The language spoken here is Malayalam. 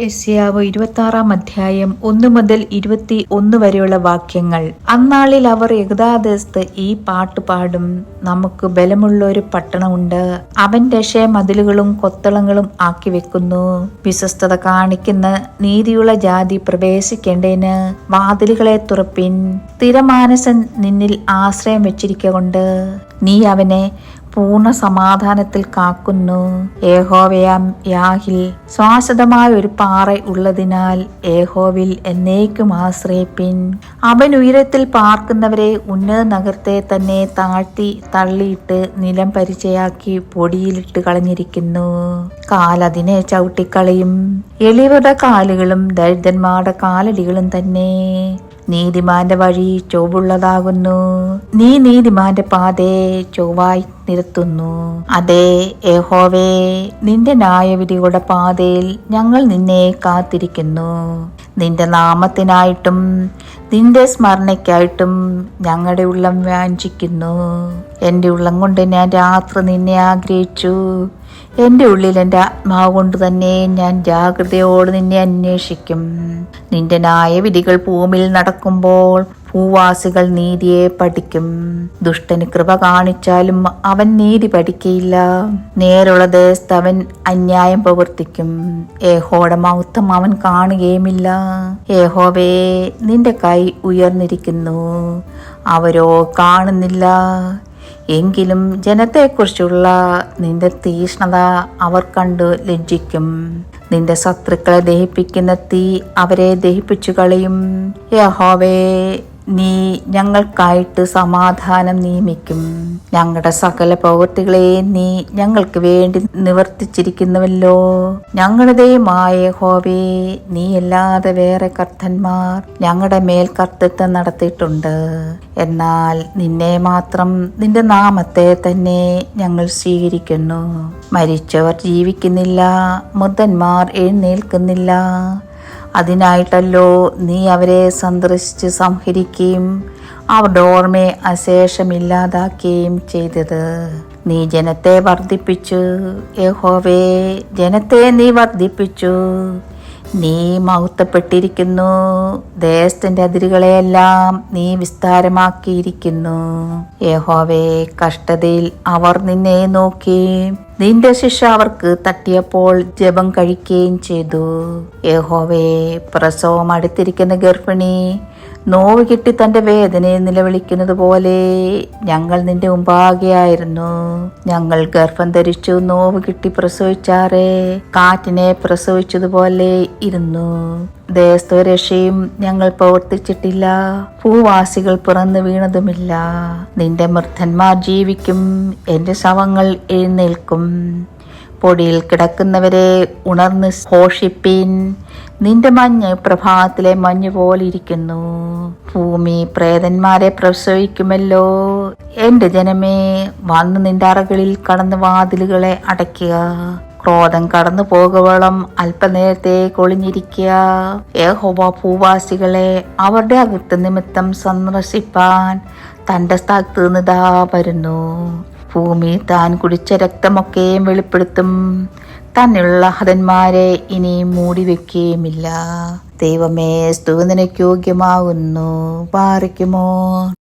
യസ്യാവ് ഇരുപത്തി ആറാം അധ്യായം ഒന്ന് മുതൽ ഇരുപത്തി ഒന്ന് വരെയുള്ള വാക്യങ്ങൾ. അന്നാളിൽ അവർ ഏകതാദേശത്ത് ഈ പാട്ട് പാടും. നമുക്ക് ബലമുള്ള ഒരു പട്ടണമുണ്ട്. അവൻ രക്ഷയ മതിലുകളും കൊത്തളങ്ങളും ആക്കി വെക്കുന്നു. വിശ്വസ്തത കാണിക്കുന്ന നീതിയുള്ള ജാതി പ്രവേശിക്കേണ്ടതിന് വാതിലുകളെ തുറപ്പിൻ. സ്ഥിരമാനസൻ നിന്നിൽ ആശ്രയം വെച്ചിരിക്കൊണ്ട് നീ അവനെ പൂർണ സമാധാനത്തിൽ കാക്കുന്നു. ഏഹോവയാം യാഹിൽ ശ്വാസതമായ ഒരു പാറ ഉള്ളതിനാൽ ഏഹോവിൽ എന്നേക്കും ആശ്രയിപ്പിൻ. അവൻ ഉയരത്തിൽ പാർക്കുന്നവരെ ഉന്നത നഗരത്തെ തന്നെ താഴ്ത്തി തള്ളിയിട്ട് നിലം പരിചയാക്കി പൊടിയിലിട്ട് കളഞ്ഞിരിക്കുന്നു. കാലതിനെ ചവിട്ടിക്കളയും. എളിവരുടെ കാലുകളും ദരിദ്രന്മാരുടെ കാലടികളും തന്നെ. നീതിമാന്റെ വഴി ചൊവ്വുള്ളതാകുന്നു. നീ നീതിമാന്റെ പാതയെ ചൊവ്വായി നിർത്തുന്നു അതെ ഏഹോവേ നിന്റെ ന്യായവിധികളുടെ പാതയിൽ ഞങ്ങൾ നിന്നെ കാത്തിരിക്കുന്നു. നിന്റെ നാമത്തിനായിട്ടും നിന്റെ സ്മരണയ്ക്കായിട്ടും ഞങ്ങളുടെ ഉള്ളം വാഞ്ചിക്കുന്നു എന്റെ ഉള്ളം കൊണ്ട് ഞാൻ രാത്രി നിന്നെ ആഗ്രഹിച്ചു. എന്റെ ഉള്ളിൽ എന്റെ ആത്മാവ് കൊണ്ട് തന്നെ ഞാൻ ജാഗ്രതയോട് നിന്നെ അന്വേഷിക്കും. നിന്റെ ന്യായവിധികൾ ഭൂമിയിൽ നടക്കുമ്പോൾ ഭൂവാസികൾ നീതിയെ പഠിക്കും. ദുഷ്ടന് കൃപ കാണിച്ചാലും അവൻ നീതി പഠിക്കയില്ല. നേരുള്ള ദേശത്ത് അവൻ അന്യായം പ്രവർത്തിക്കും. ഏഹോടെ മൗത്തം അവൻ കാണുകയുമില്ല. ഏഹോവേ നിന്റെ കൈ ഉയർന്നിരിക്കുന്നു. അവരോ കാണുന്നില്ല. എങ്കിലും ജനത്തെക്കുറിച്ചുള്ള നിന്റെ തീഷ്ണത അവർ കണ്ട് ലജ്ജിക്കും. നിന്റെ ശത്രുക്കളെ ദഹിപ്പിക്കുന്ന തീ അവരെ ദഹിപ്പിച്ചു കളയും. യഹോവേ നീ ഞങ്ങൾക്കായിട്ട് സമാധാനം നിയമിക്കും. ഞങ്ങളുടെ സകല പ്രവൃത്തികളെ നീ ഞങ്ങൾക്ക് വേണ്ടി നിവർത്തിച്ചിരിക്കുന്നുവല്ലോ. ഞങ്ങളുടെ ദൈവമായ ഹോവേ നീ അല്ലാതെ വേറെ കർത്തന്മാർ ഞങ്ങളുടെ മേൽ കർത്തൃത്വം നടത്തിയിട്ടുണ്ട്. എന്നാൽ നിന്നെ മാത്രം നിന്റെ നാമത്തെ തന്നെ ഞങ്ങൾ സ്വീകരിക്കുന്നു. മരിച്ചവർ ജീവിക്കുന്നില്ല മൃതന്മാർ എഴുന്നേൽക്കുന്നില്ല. അതിനായിട്ടല്ലോ നീ അവരെ സന്ദർശിച്ച് സംഹരിക്കുകയും അവരുടെ ഓർമ്മയെ അശേഷമില്ലാതാക്കുകയും ചെയ്തത്. നീ ജനത്തെ വർദ്ധിപ്പിച്ചു. യഹോവേ ജനത്തെ നീ വർദ്ധിപ്പിച്ചു. നീ മഹത്വപ്പെട്ടിരിക്കുന്നു. ദേശത്തിന്റെ അതിരുകളെയെല്ലാം നീ വിസ്താരമാക്കിയിരിക്കുന്നു. യഹോവേ കഷ്ടതയിൽ അവർ നിന്നെ നോക്കി. നിന്റെ ശിക്ഷ അവർക്ക് തട്ടിയപ്പോൾ ജപം കഴിക്കുകയും ചെയ്തു. യഹോവേ പ്രസവം അടുത്തിരിക്കുന്ന ഗർഭിണി നോവ് കിട്ടി തന്റെ വേദനയെ നിലവിളിക്കുന്നത് പോലെ ഞങ്ങൾ നിന്റെ മുമ്പാകെയായിരുന്നു. ഞങ്ങൾ ഗർഭം ധരിച്ചു നോവ് കിട്ടി പ്രസവിച്ചാറേ. കാറ്റിനെ പ്രസവിച്ചതുപോലെ ഇരുന്നു. ദേശരക്ഷയും ഞങ്ങൾ പ്രവർത്തിച്ചിട്ടില്ല. ഭൂവാസികൾ പിറന്നു വീണതുമില്ല. നിന്റെ മൃദ്ധന്മാർ ജീവിക്കും. എന്റെ ശവങ്ങൾ എഴുന്നേൽക്കും. പൊടിയിൽ കിടക്കുന്നവരെ ഉണർന്ന് ഘോഷിപ്പിൻ. നിന്റെ മഞ്ഞ് പ്രഭാതത്തിലെ മഞ്ഞ് പോലിരിക്കുന്നു. ഭൂമി പ്രേതന്മാരെ പ്രസവിക്കുമല്ലോ. എന്റെ ജനമേ വന്ന് നിന്റെ അറകളിൽ കടന്ന് വാതിലുകളെ അടയ്ക്കുക. ക്രോധം കടന്നു പോകുവോളം അല്പനേരത്തെ കൊളിഞ്ഞിരിക്കുക. ഏഹോവ ഭൂവാസികളെ അവരുടെ അകത്ത് നിമിത്തം സന്ദർശിപ്പാൻ തന്റെ സ്ഥലത്ത് നിതാ വരുന്നു. ഭൂമി താൻ കുടിച്ച രക്തമൊക്കെയും വെളിപ്പെടുത്തും. തന്നെയുള്ള ഹതന്മാരെ ഇനി മൂടി വെക്കുകയുമില്ല ദൈവമേ സ്തുതിനയ്ക്ക് യോഗ്യമാകുന്നു. പാറിക്കുമോ